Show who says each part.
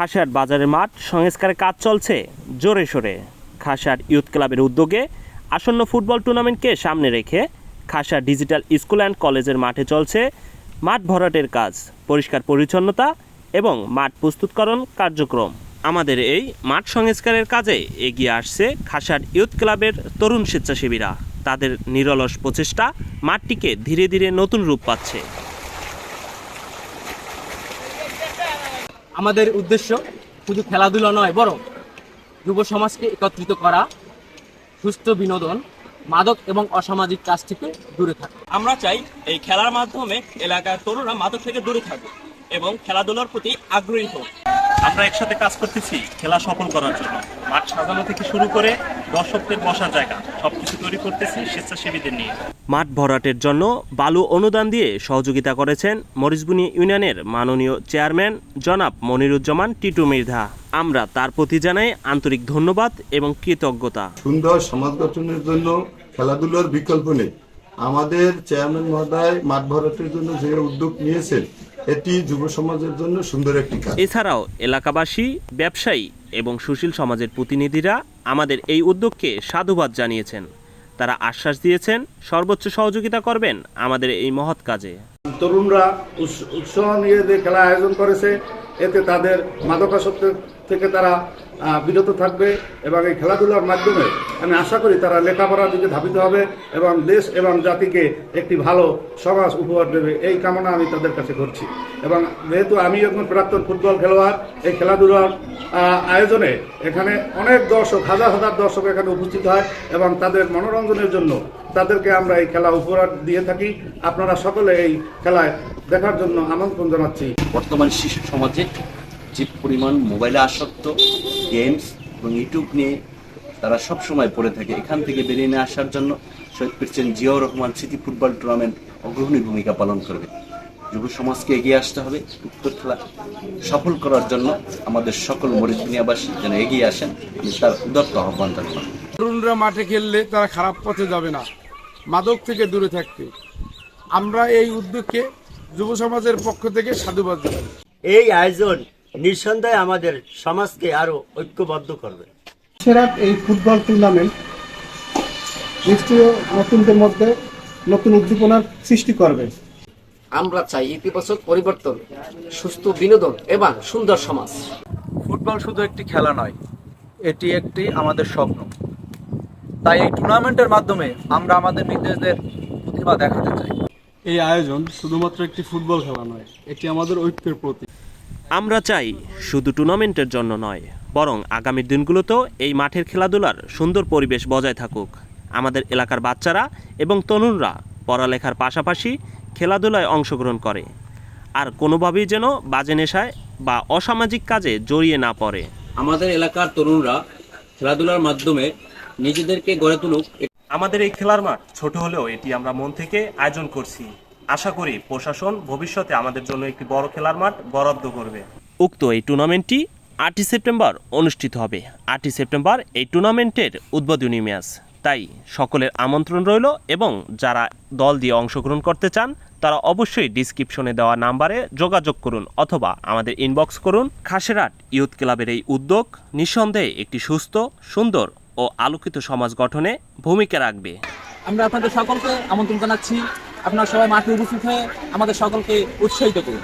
Speaker 1: খাসিয়াট বাজারের মাঠ, সংস্কারের কাজ চলছে। জোরে সোরে খাসিয়াট ইউথ ক্লাবের উদ্যোগে আসন্ন ফুটবল টুর্নামেন্টকে সামনে রেখে খাসিয়াট ডিজিটাল স্কুল অ্যান্ড কলেজের মাঠে চলছে মাঠ ভরাটের কাজ, পরিষ্কার পরিচ্ছন্নতা এবং মাঠ প্রস্তুতকরণ কার্যক্রম। আমাদের এই মাঠ সংস্কারের কাজে এগিয়ে আসছে খাসার ইউথ ক্লাবের তরুণ স্বেচ্ছাসেবীরা। তাদের নিরলস প্রচেষ্টা মাঠটিকে ধীরে ধীরে নতুন রূপ পাচ্ছে।
Speaker 2: আমাদের উদ্দেশ্য শুধু খেলাধুলা নয়, বরং যুব সমাজকে একত্রিত করা, সুস্থ বিনোদন, মাদক এবং অসামাজিক কাজ থেকে দূরে থাকে।
Speaker 3: আমরা চাই এই খেলার মাধ্যমে এলাকার তরুণরা মাদক থেকে দূরে থাকুক এবং খেলাধুলার প্রতি আগ্রহী হোক।
Speaker 1: আমরা একসাথে কাজ করতেছি খেলা সফল করার জন্য। মাঠ সাজানো থেকে শুরু করে দর্শকদের বসার জায়গা সবকিছু তৈরি করতেছি স্বেচ্ছাসেবীদের নিয়ে। মাঠ ভরাটের জন্য বালু অনুদান দিয়ে সহযোগিতা করেছেন মরিচবুনি ইউনিয়নের মাননীয় চেয়ারম্যান জনাব মনিরুজ্জামান টিটু মির্ধা। আমরা তার প্রতি জানাই আন্তরিক ধন্যবাদ এবং কৃতজ্ঞতা।
Speaker 4: সুন্দর সমাজ গঠনের জন্য খেলাধুলার বিকল্প নেই। আমাদের চেয়ারম্যান মহোদয় মাঠ ভরাটের জন্য যে উদ্যোগ নিয়েছেন এটি যুব সমাজের জন্য সুন্দর একটি কাজ।
Speaker 1: এছাড়াও এলাকাবাসী ব্যবসায়ী এবং সুশীল সমাজের প্রতিনিধিরা আমাদের এই উদ্যোগকে সাধুবাদ জানিয়েছেন। তারা আশ্বাস দিয়েছেন সর্বোচ্চ সহযোগিতা করবেন আমাদের এই মহৎ কাজে।
Speaker 5: তরুণরা উৎসাহ নিয়ে খেলা আয়োজন করেছে এতে তাদের মাদকাসক্ত থেকে তারা বিরত থাকবে এবং এই খেলাধুলার মাধ্যমে আমি আশা করি তারা লেখাপড়ার দিকে ধাবিত হবে এবং দেশ এবং জাতিকে একটি ভালো সমাজ উপহার দেবে। এই কামনা আমি তাদের কাছে করছি। এবং যেহেতু আমি একজন প্রাক্তন ফুটবল খেলোয়াড়, এই খেলাধুলার আয়োজনে এখানে অনেক দর্শক, হাজার হাজার দর্শক এখানে উপস্থিত হয় এবং তাদের মনোরঞ্জনের জন্য তাদেরকে আমরা এই খেলা উপহার দিয়ে থাকি। আপনারা সকলে এই খেলায় দেখার জন্য আমন্ত্রণ জানাচ্ছি।
Speaker 6: বর্তমান শিশু সমাজে যে পরিমাণ মোবাইলে আসক্ত গেমস এবং ইউটিউব নিয়ে তারা সব সময় পড়ে থাকে এখান থেকে বেরিয়ে নিয়ে আসার জন্য Shaheed president Ziaur Rahman city football tournament অগ্রণী ভূমিকা পালন করবে। যুব সমাজকে এগিয়ে আসতে হবে উক্ত খেলা সফল করার জন্য আমাদের সকল মরিদিনিয়াবাসী যেন এগিয়ে আসেন আমি তার উদাত্ত আহ্বান জানালাম
Speaker 7: তরুণরা মাঠে খেললে তারা খারাপ পথে যাবে না মাদক থেকে দূরে থাকতে। আমরা এই উদ্যোগকে যুব সমাজের পক্ষ থেকে সাধুবাদ জানাই।
Speaker 8: এই আয়োজন নিঃসন্দেহে আমাদের সমাজকে আরও ঐক্যবদ্ধ করবে।
Speaker 9: সেরাট এই ফুটবল টুর্নামেন্ট নিশ্চয়ই নতুনদের মধ্যে নতুন উদ্দীপনার সৃষ্টি করবে।
Speaker 2: আমরা চাই ইতিবাচক পরিবর্তন সুস্থ বিনোদন এবং সুন্দর সমাজ।
Speaker 10: ফুটবল শুধু একটি খেলা নয় এটি একটি আমাদের স্বপ্ন। তাই এই টুর্নামেন্টের মাধ্যমে আমরা আমাদের নিজেদের প্রতিভা দেখাতে চাই।
Speaker 7: এই আয়োজন শুধুমাত্র একটি ফুটবল খেলা নয় এটি আমাদের ঐক্যের প্রতীক।
Speaker 1: আমরা চাই শুধু টুর্নামেন্টের জন্য নয় বরং আগামী দিনগুলোতেও এই মাঠের খেলাধুলার সুন্দর পরিবেশ বজায় থাকুক। আমাদের এলাকার বাচ্চারা এবং তরুণরা পড়ালেখার পাশাপাশি খেলাধুলায় অংশগ্রহণ করে আর কোনোভাবেই যেন বাজে নেশায় বা অসামাজিক কাজে জড়িয়ে না পড়ে।
Speaker 3: আমাদের এলাকার তরুণরা খেলাধুলার মাধ্যমে নিজেদেরকে গড়ে তুলুক
Speaker 1: আমাদের এই খেলার মাঠ ছোট হলেও এটি আমরা মন থেকে আয়োজন করছি। আশা করি প্রশাসন ভবিষ্যতে আমাদের জন্য একটি বড় খেলার মাঠ বরাদ্দ করবে। উক্ত এই টুর্নামেন্টটি আটই সেপ্টেম্বর অনুষ্ঠিত হবে। আটই সেপ্টেম্বর এই টুর্নামেন্টের উদ্বোধনী ম্যাচ। তাই সকলের আমন্ত্রণ রইল এবং যারা দল দিয়ে অংশগ্রহণ করতে চান, তারা অবশ্যই ডিসক্রিপশনে দেওয়া নাম্বারে যোগাযোগ করুন অথবা আমাদের ইনবক্স করুন। খাসেরাট ইউথ ক্লাবের এই উদ্যোগ নিঃসন্দেহে একটি সুস্থ, সুন্দর ও আলোকিত সমাজ গঠনে ভূমিকা রাখবে।
Speaker 2: আমরা আপনাদের সকলকে আমন্ত্রণ জানাচ্ছি। আপনারা সবাই মাঠে উপস্থিত হয়ে আমাদের সকলকে উৎসাহিত করুন।